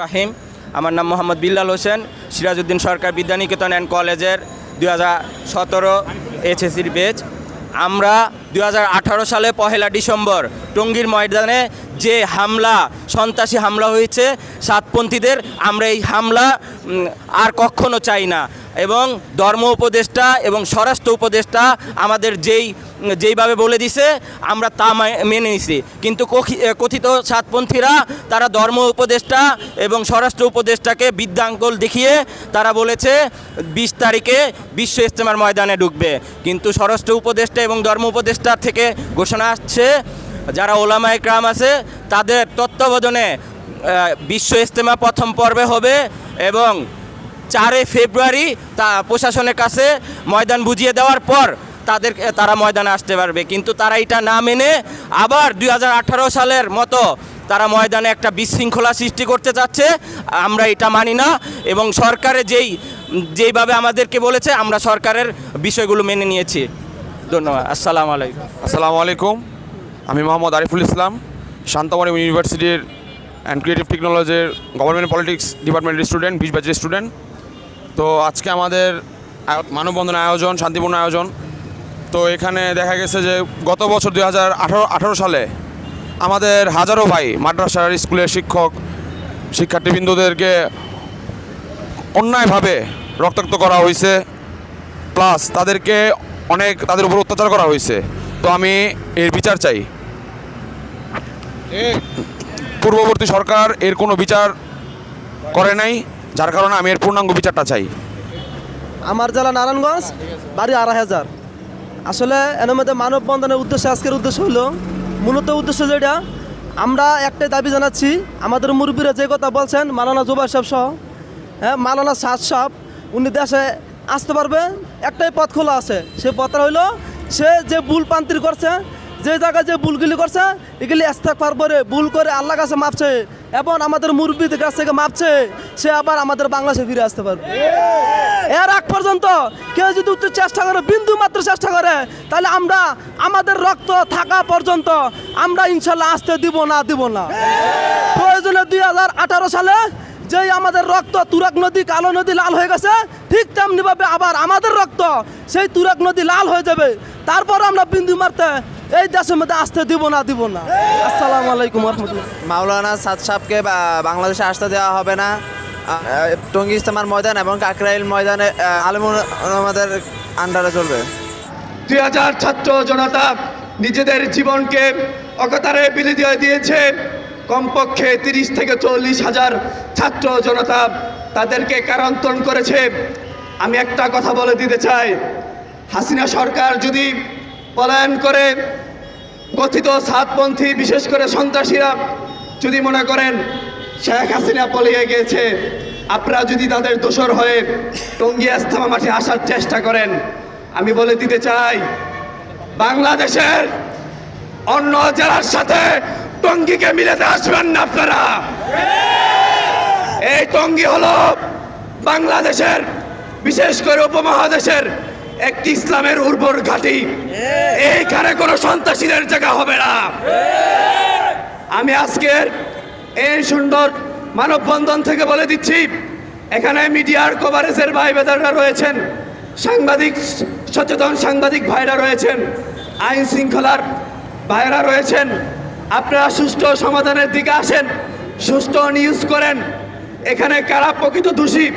রাহিম, আমার নাম মোহাম্মদ বিল্লাল হোসেন, সিরাজউদ্দিন সরকার বিদ্যানিকেতন অ্যান্ড কলেজের দুই হাজার সতেরো এইচএসির বেচ আমরা দু হাজার আঠারো সালে পহেলা ডিসেম্বর টঙ্গীর ময়দানে যে হামলা, সন্ত্রাসী হামলা হয়েছে, সাতপন্থীদের আমরা এই হামলা আর কখনো চাই না। এবং ধর্ম উপদেষ্টা এবং স্বরাষ্ট্র উপদেষ্টা আমাদের যেই যেইভাবে বলে দিছে, আমরা তা মেনে নিছি। কিন্তু কথিত সাতপন্থীরা, তারা ধর্ম উপদেষ্টা এবং স্বরাষ্ট্র উপদেষ্টাকে বিদ্যাঙ্কল দেখিয়ে তারা বলেছে, বিশ তারিখে বিশ্ব ইজতেমার ময়দানে ঢুকবে। কিন্তু স্বরাষ্ট্র উপদেষ্টা এবং ধর্ম উপদেষ্টার থেকে ঘোষণা আসছে, যারা ওলামায় ক্রাম আছে, তাদের তত্ত্বাবধানে বিশ্ব ইজতেমা প্রথম পর্বে হবে এবং চারে ফেব্রুয়ারি তা প্রশাসনের কাছে ময়দান বুঝিয়ে দেওয়ার পর তাদের তারা ময়দানে আসতে পারবে। কিন্তু তারা এটা না মেনে আবার দুই হাজার আঠারো সালের মতো তারা ময়দানে একটা বিশৃঙ্খলা সৃষ্টি করতে চাচ্ছে আমরা এটা মানি না এবং সরকারে যেই, যেইভাবে আমাদেরকে বলেছে, আমরা সরকারের বিষয়গুলো মেনে নিয়েছি। ধন্যবাদ। আসসালামু আলাইকুম। আসসালামু আলাইকুম। আমি মোহাম্মদ আরিফুল ইসলাম শান্তামণি ইউনিভার্সিটির অ্যান্ড ক্রিয়েটিভ টেকনোলজির গভর্নমেন্ট পলিটিক্স ডিপার্টমেন্টের স্টুডেন্ট বিশ ব্যাচের স্টুডেন্ট তো আজকে আমাদের মানববন্ধন আয়োজন, শান্তিপূর্ণ আয়োজন। তো এখানে দেখা গেছে যে গত বছর দুই হাজার আঠারো সালে আমাদের হাজারো ভাই মাদ্রাসার স্কুলের শিক্ষক, শিক্ষার্থীবৃন্দদেরকে অন্যায়ভাবে রক্তাক্ত করা হয়েছে, প্লাস তাদেরকে অনেক তাদের উপর অত্যাচার করা হয়েছে। তো আমি এর বিচার চাই। পূর্ববর্তী সরকার এর কোনো বিচার করে নাই, যার কারণে আমি এর পূর্ণাঙ্গ বিচারটা চাই। আমার জেলা নারায়ণগঞ্জ, বাড়ি আড়াই হাজার। আসলে এর মধ্যে মানববন্ধনের উদ্দেশ্য আজকের উদ্দেশ্য হলো, মূলত উদ্দেশ্য যেটা আমরা একটাই দাবি জানাচ্ছি, আমাদের মুরব্বীরা যে কথা বলছেন, মালানা জুবাই সাহেব সহ হ্যাঁ মালানা সাদ সাহেব, উনি দেশে আসতে পারবে, একটাই পথ খোলা আছে সে পথটা হইল সে যে ভুল পান্তির করছে, যে জায়গায় যে ভুলগুলি করছে, এগুলি ইস্তেকবার করে, ভুল করে আল্লাহ কাছে মাপছে এবং আমাদের মুরব্বীদের কাছ থেকে মাপছে, সে আবার আমাদের বাংলাদেশে ফিরে আসতে পারবে। এর আগ পর্যন্ত কেউ যদি উত্তর চেষ্টা করে, বিন্দু মাত্র চেষ্টা করে, তাহলে আমরা আমাদের রক্ত থাকা পর্যন্ত আমরা ইনশাল্লাহ আসতে দিব না দিব না। প্রয়োজনে দুই হাজার আঠারো সালে যেই আমাদের রক্ত তুরাক নদী, কালো নদী লাল হয়ে গেছে, ঠিক তেমনি ভাবে আবার আমাদের রক্ত সেই তুরাক নদী লাল হয়ে যাবে। তারপর আমরা বিন্দু মারতে এই দেশের মধ্যে আসতে দিব না দিব না। আসসালামু আলাইকুম রহমতুল্লাহ মাওলানা সাদ সাহেবকে বাংলাদেশে আসতে দেওয়া হবে না। টঙ্গী ইস্তেমার ময়দান এবং কাকরাইল ময়দানে আলমুন আমাদের আন্ডারে চলবে। দুই হাজার ছাত্র জনতা নিজেদের জীবনকে অকতারে বিলি দিয়ে দিয়েছে। কমপক্ষে তিরিশ থেকে চল্লিশ হাজার ছাত্র জনতা তাদেরকে কারান্তরণ করেছে। আমি একটা কথা বলে দিতে চাই। হাসিনা সরকার যদি পলায়ন করে কথিত সাতপন্থী, বিশেষ করে সন্ত্রাসীরা যদি মনে করেন, শেখ হাসিনা পলিয়ে গিয়েছে, আপনারা যদি তাদের দোষর হয়ে টঙ্গী আস্থামা মাঠে আসার চেষ্টা করেন, আমি বলে দিতে চাই, বাংলাদেশের অন্য জেলার সাথে টঙ্গীকে মিলেতে আসবেন না আপনারা। এই টঙ্গী হলো বাংলাদেশের, বিশেষ করে উপমহাদেশের একটি ইসলামের উর্বর ঘাঁটি। এইখানে কোনো সন্ত্রাসীদের জায়গা হবে না। আমি আজকের এই সুন্দর মানববন্ধন থেকে বলে দিচ্ছি, এখানে মিডিয়ার কভারেজের ভাই বেদাররা রয়েছেন, সাংবাদিক, সচেতন সাংবাদিক ভাইরা রয়েছেন, আইন শৃঙ্খলার ভাইরা রয়েছেন। আপনারা সুষ্ঠু সমাধানের দিকে আসেন, সুষ্ঠু নিউজ করেন। এখানে কারা প্রকৃত দোষী,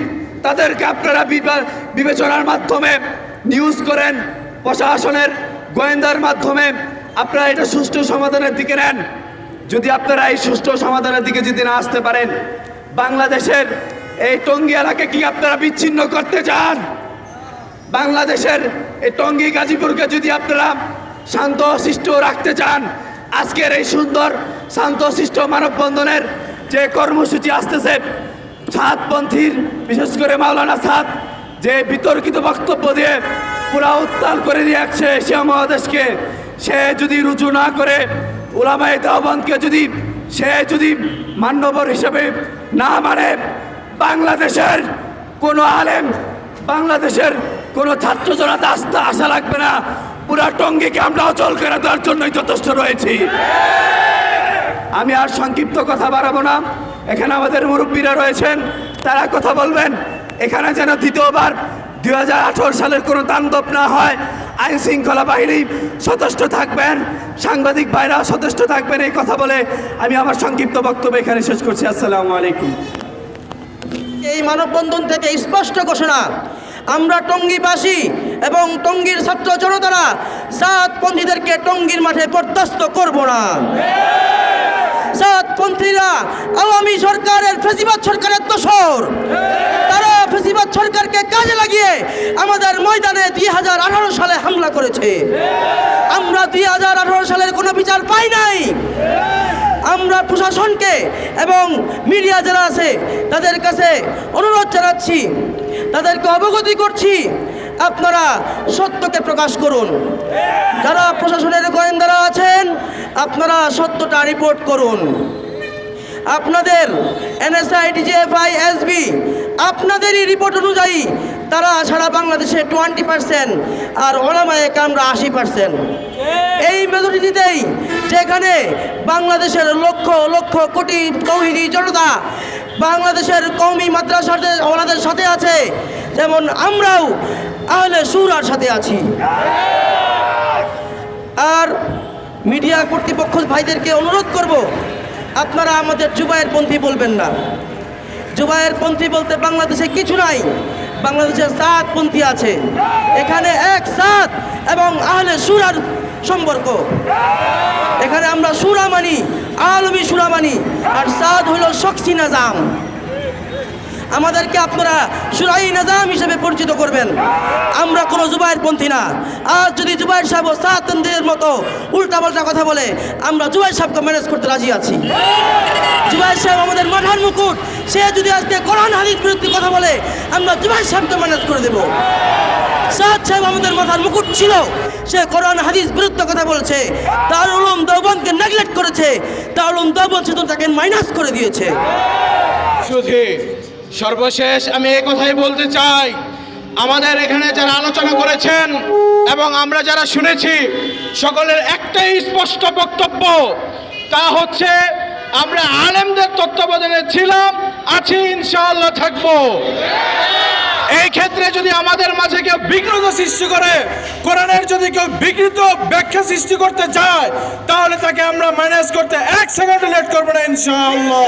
তাদেরকে আপনারা বিবা- বিবেচনার মাধ্যমে নিউজ করেন প্রশাসনের গোয়েন্দার মাধ্যমে। আপনারা এটা সুষ্ঠু সমাধানের দিকে নেন। যদি আপনারা এই সুষ্ঠু সমাধানের দিকে যদি না আসতে পারেন, বাংলাদেশের এই টঙ্গী এলাকা কি আপনারা বিচ্ছিন্ন করতে চান? বাংলাদেশের এই টঙ্গী গাজীপুরকে যদি আপনারা শান্ত শিষ্ট রাখতে চান, আজকের এই সুন্দর শান্ত শিষ্ট মানববন্ধনের যে কর্মসূচি আসতেছে, সাতপন্থীর, বিশেষ করে মাওলানা সাদ যে বিতর্কিত বক্তব্য দিয়ে পুরা উত্তাল করে দিয়ে আসছে এশিয়া মহাদেশকে। সে যদি রুজু না করে ওলামাই দাওবানকে যদি সে যদি মান্যবর হিসেবে না মানে বাংলাদেশের কোনো আলেম, বাংলাদেশের কোনো ছাত্র জনতা আসতে আশা লাগবে না। পুরা টঙ্গিকে আমরা অচল করে দেওয়ার জন্যই যথেষ্ট রয়েছি। আমি আর সংক্ষিপ্ত কথা বাড়াবো না। এখানে আমাদের মুরব্বীরা রয়েছেন, তারা কথা বলবেন। এখানে যেন দ্বিতীয়বার দুই হাজার আঠারো সালের কোনো তাণ্ডব না হয়, আইন শৃঙ্খলা বাহিনী সচেষ্ট থাকবেন, সাংবাদিক ভাইরা সচেষ্ট থাকবেন এই কথা বলে আমি আমার সংক্ষিপ্ত বক্তব্য এখানে শেষ করছি। আসসালামু আলাইকুম। এই মানববন্ধন থেকে স্পষ্ট ঘোষণা, আমরা টঙ্গীবাসী এবং টঙ্গীর ছাত্র জনতারা সাতপন্থীদেরকে টঙ্গীর মাঠে বরদাস্ত করব না। সাতপন্থীরা আওয়ামী সরকারের, ফেসিবাদ সরকারের দোসর তারা ফেসিবাদ সরকারকে কাজে লাগিয়ে আমাদের ময়দানে দুই হাজার আঠারো সালে হামলা করেছে। আমরা দুই হাজার আঠারো সালের কোনো বিচার পাই নাই। আমরা প্রশাসনকে এবং মিডিয়া যারা আছে, তাদের কাছে অনুরোধ জানাচ্ছি, তাদেরকে অবগতি করছি আপনারা সত্যকে প্রকাশ করুন। যারা প্রশাসনের গোয়েন্দারা আছেন, আপনারা সত্যটা রিপোর্ট করুন। আপনাদের এনএসআই ডিজিএফআই এসবি আপনাদেরই রিপোর্ট অনুযায়ী তারা সারা বাংলাদেশে টোয়েন্টি পার্সেন্ট আর ওলামায়ে কামরা আশি পার্সেন্ট এই মেজরিটিতেই যেখানে বাংলাদেশের লক্ষ লক্ষ কোটি তৌহিদি জনতা বাংলাদেশের কৌমি মাদ্রাসার ওনাদের সাথে আছে। যেমন আমরাও আহলে সুরার সাথে আছি। আর মিডিয়া কর্তৃপক্ষ ভাইদেরকে অনুরোধ করব, আপনারা আমাদের জুবায়ের পন্থী বলবেন না। জুবায়ের পন্থী বলতে বাংলাদেশে কিছু নাই, বাংলাদেশে সাত পন্থী আছে। এখানে এক সাত এবং আহলে সুরার সম্পর্ক। এখানে আমরা সুরা মানি আলমী সুরা মানি আর সাদ হলো শক্সি নাজাম। আমাদেরকে আপনারা সুরাই নাজাম হিসেবে পরিচিত করবেন। আমরা কোনো জুবাইর পন্থী না। আজ যদি জুবাইর সাহেব সাতন্দের মতো উল্টাপাল্টা কথা বলে, আমরা জুবাইর সাহেবকে ম্যানেজ করতে রাজি আছি। জুবাইর সাহেব আমাদের মাঠার মুকুট। সে যদি আজকে কোরআন, হাদিস বিরুদ্ধে কথা বলে, আমরা জুবাইর সাহেবকে ম্যানেজ করে দেব। সাদ সাহেব আমাদের মাথার মুকুট ছিল। সে কোরআন, হাদিস বিরুদ্ধে কথা বলেছে। তার উলুম দেওবনকে নেগলেক্ট করেছে। তার উলুম দেওবন শুধু তাকে মাইনাস করে দিয়েছে। সর্বশেষ আমি এই কথাই বলতে চাই। আমাদের এখানে যারা আলোচনা করেছেন এবং আমরা যারা শুনেছি, সকলের একটাই স্পষ্ট বক্তব্য, তা হচ্ছে আমরা আলেমদের তত্ত্বাবধানে ছিলাম, আছি ইনশাআল্লাহ থাকব। এই ক্ষেত্রে যদি আমাদের মাঝে কেউ বিঘ্নত সৃষ্টি করে, কোরআনের যদি কেউ বিকৃত ব্যাখ্যা সৃষ্টি করতে চায়, তাহলে তাকে আমরা ম্যানেজ করতে এক সেকেন্ড লেট করব না ইনশাআল্লাহ।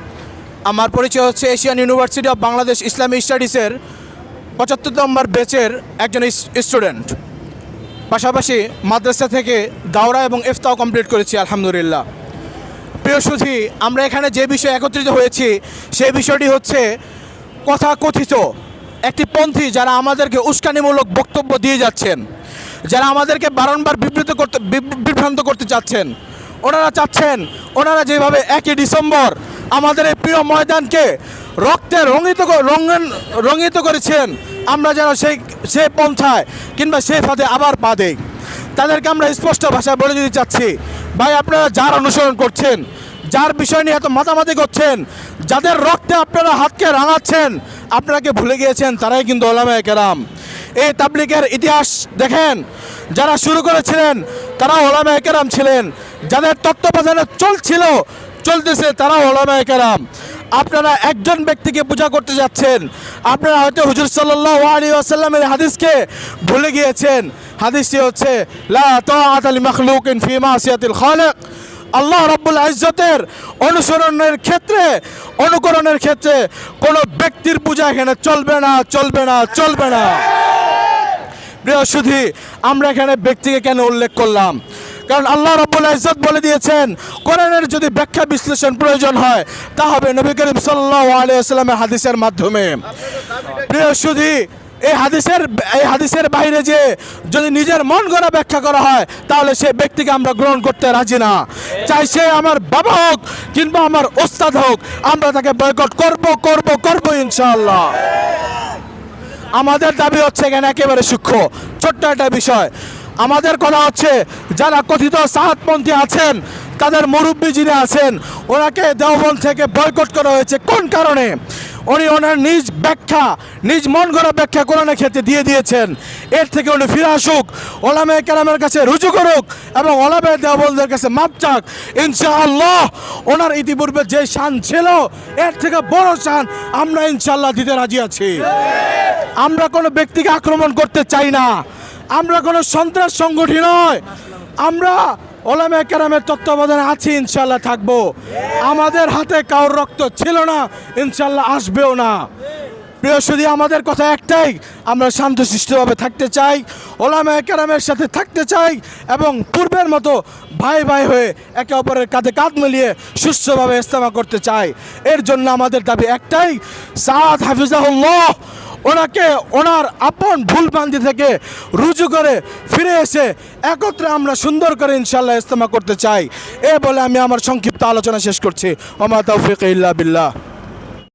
আমার পরিচয় হচ্ছে এশিয়ান ইউনিভার্সিটি অফ বাংলাদেশ ইসলামী স্টাডিজের পঁচাত্তর নম্বর ব্যাচের একজন স্টুডেন্ট। পাশাপাশি মাদ্রাসা থেকে দাওরা এবং ইফতাও কমপ্লিট করেছি, আলহামদুলিল্লাহ। প্রিয় সুধী, আমরা এখানে যে বিষয়ে একত্রিত হয়েছি, সেই বিষয়টি হচ্ছে কথা কথিত। একটি পন্থী যারা আমাদেরকে উস্কানিমূলক বক্তব্য দিয়ে যাচ্ছেন, যারা আমাদেরকে বারংবার বিবৃত করতে বিভ্রান্ত করতে চাচ্ছেন, ওনারা চাচ্ছেন, ওনারা যেভাবে একই ডিসেম্বর আমাদের এই প্রিয় ময়দানকে রক্তে রঙিত রঙিন রঙিত করেছেন। আমরা যেন সেই সেই পন্থায় কিংবা সেই ফাঁদে আবার পা দেই। তাদেরকে আমরা স্পষ্ট ভাষায় বলে দিতে চাচ্ছি। ভাই, আপনারা যার অনুসরণ করছেন, যার বিষয় নিয়ে এত মাতামাতি করছেন, যাদের রক্তে আপনারা হাতকে রাঙাচ্ছেন আপনাকে ভুলে গিয়েছেন? তারাই কিন্তু ওলামায় কেরাম। এই তাবলিকের ইতিহাস দেখেন, যারা শুরু করেছিলেন তারা ওলামায় কেরাম ছিলেন। যাদের তত্ত্বাবধানে চলছিল চলতেছে তারা ওলামায় কেরাম। আপনারা একজন ব্যক্তিকে পূজা করতে যাচ্ছেন। আপনারা হয়তো হুজুর সাল্লাহ আলী আসাল্লামের হাদিসকে ভুলে গিয়েছেন। হাদিসটি হচ্ছে, লা আল মাখলুকিন ফি মাসিয়াতিল খালিক। আল্লাহ রাব্বুল ইজ্জতের অনুসরণের ক্ষেত্রে, অনুকরণের ক্ষেত্রে কোনো ব্যক্তির পূজা এখানে চলবে না চলবে না চলবে না। প্রিয় আমরা এখানে ব্যক্তিকে কেন উল্লেখ করলাম? কারণ আল্লাহ রব্বুল ইজ্জত বলে দিয়েছেন, কোরআনের যদি ব্যাখ্যা বিশ্লেষণ প্রয়োজন হয়, তা হবে নবী করিম সাল্লাল্লাহু আলাইহি ওয়াসাল্লামের হাদিসের মাধ্যমে। প্রিয় সুধী, এই হাদিসের এই হাদিসের বাইরে যে যদি নিজের মন গড়া ব্যাখ্যা করা হয়, তাহলে সে ব্যক্তিকে আমরা গ্রহণ করতে রাজি না। চাই সে আমার বাবা হোক কিংবা আমার ওস্তাদ হোক, আমরা তাকে বয়কট করব করব করব ইনশাল্লাহ আমাদের দাবি হচ্ছে এখানে একেবারে সূক্ষ্ম, ছোট্ট একটা বিষয়। আমাদের কথা হচ্ছে যারা কথিত সাহাতপন্থী আছেন, তাদের মুরব্বী যিনি আছেন, ওনাকে দেওবন থেকে বয়কট করা হয়েছে। কোন কারণে? উনি ওনার নিজ ব্যাখ্যা, নিজ মন গড়া ব্যাখ্যা কোরআনের ক্ষেত্রে দিয়ে দিয়েছেন। এর থেকে উনি ফিরে আসুক ওলামে কেরামের কাছে রুজু করুক এবং ওলামে দেওবনদের কাছে মাপ চাক। ইনশাআল্লাহ, ওনার ইতিপূর্বে যে শান ছিল, এর থেকে বড় শান আমরা ইনশাআল্লাহ দিতে রাজি আছি। আমরা কোনো ব্যক্তিকে আক্রমণ করতে চাই না। আমরা কোনো সন্ত্রাস সংগঠন নয়। আমরা ওলামে কেরামের তত্ত্বাবধানে আছি ইনশাল্লাহ থাকব। আমাদের হাতে কারোর রক্ত ছিল না ইনশাল্লাহ আসবেও না। শুধু আমাদের কথা একটাই, আমরা শান্তশিষ্টভাবে থাকতে চাই ওলামে কেরামের সাথে থাকতে চাই এবং পূর্বের মতো ভাই ভাই হয়ে একে অপরের কাঁধে কাঁধ মিলিয়ে সুস্থভাবে ইস্তেমা করতে চাই। এর জন্য আমাদের দাবি একটাই, সাদ হাফিজাহুল্লাহ ওনাকে ওনার আপন ভুল ভুলভ্রান্তি থেকে রুজু করে ফিরে এসে একত্রে আমরা সুন্দর করে ইনশাল্লাহ ইস্তেমা করতে চাই। এ বলে আমি আমার সংক্ষিপ্ত আলোচনা শেষ করছি। ওমা তৌফিক ইল্লা বিল্লাহ।